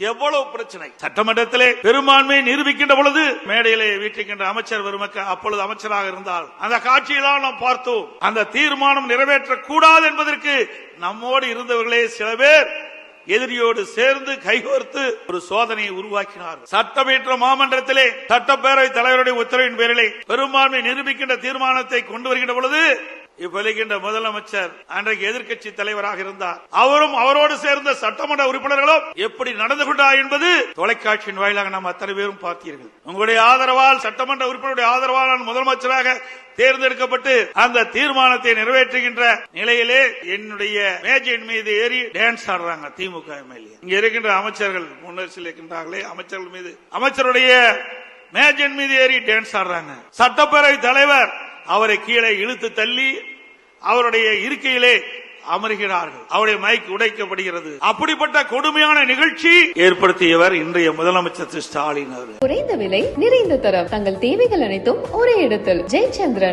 எவ்வளவு பிரச்சனை? சட்டமன்றத்திலே பெரும்பான்மையை நிரூபிக்கின்ற பொழுது மேடையிலே வீட்டுக்கின்ற அமைச்சர் பெருமக்கள் அப்பொழுது அமைச்சராக இருந்தால் அந்த காட்சியெல்லாம் நாம் பார்த்தோம். அந்த தீர்மானம் நிறைவேற்றக்கூடாது என்பதற்கு நம்மோடு இருந்தவர்களே சில பேர் எதிரியோடு சேர்ந்து கைகோர்த்து ஒரு சோதனையை உருவாக்கினார். சட்டமன்ற மாமன்றத்திலே சட்டப்பேரவை தலைவருடைய உத்தரவின் பேரிலே பெரும்பான்மை நிரூபிக்கின்ற தீர்மானத்தை கொண்டு வருகின்ற பொழுது இப்ப முதலமைச்சர் அன்றைக்கு எதிர்க்கட்சி தலைவராக இருந்தார். அவரும் அவரோடு சேர்ந்த சட்டமன்ற உறுப்பினர்களும் எப்படி நடந்து கொண்டார் என்பது தொலைக்காட்சியின் வாயிலாக நாம் அத்தனை பேரும் பார்த்தீர்கள். உங்களுடைய ஆதரவால் சட்டமன்ற உறுப்பினருடைய ஆதரவால் நான் முதலமைச்சராக தேர்ந்தெடுக்கப்பட்டு அந்த தீர்மானத்தை நிறைவேற்றுகின்ற நிலையிலே என்னுடைய மேஜையின் மீது ஏறி டான்ஸ் ஆடுறாங்க திமுக எம்எல்ஏ. இங்க இருக்கின்ற அமைச்சர்கள் முன்னர் இருக்கின்றார்களே அமைச்சர்கள் மீது அமைச்சருடைய மேஜையின் மீது ஏறி டான்ஸ் ஆடுறாங்க. சட்டப்பேரவை தலைவர் அவரை கீழே இழுத்து தள்ளி அவருடைய இருக்கையிலே அமர்கிறார்கள். அவருடைய மைக் உடைக்கப்படுகிறது. அப்படிப்பட்ட கொடுமையான நிகழ்ச்சி ஏற்படுத்தியவர் இன்றைய முதலமைச்சர் திரு ஸ்டாலின் அவர் குறைந்த விலை நிறைந்த தரம். தங்கள் தேவைகள் அனைத்தும் ஒரே இடத்தில். ஜெயச்சந்திரன்.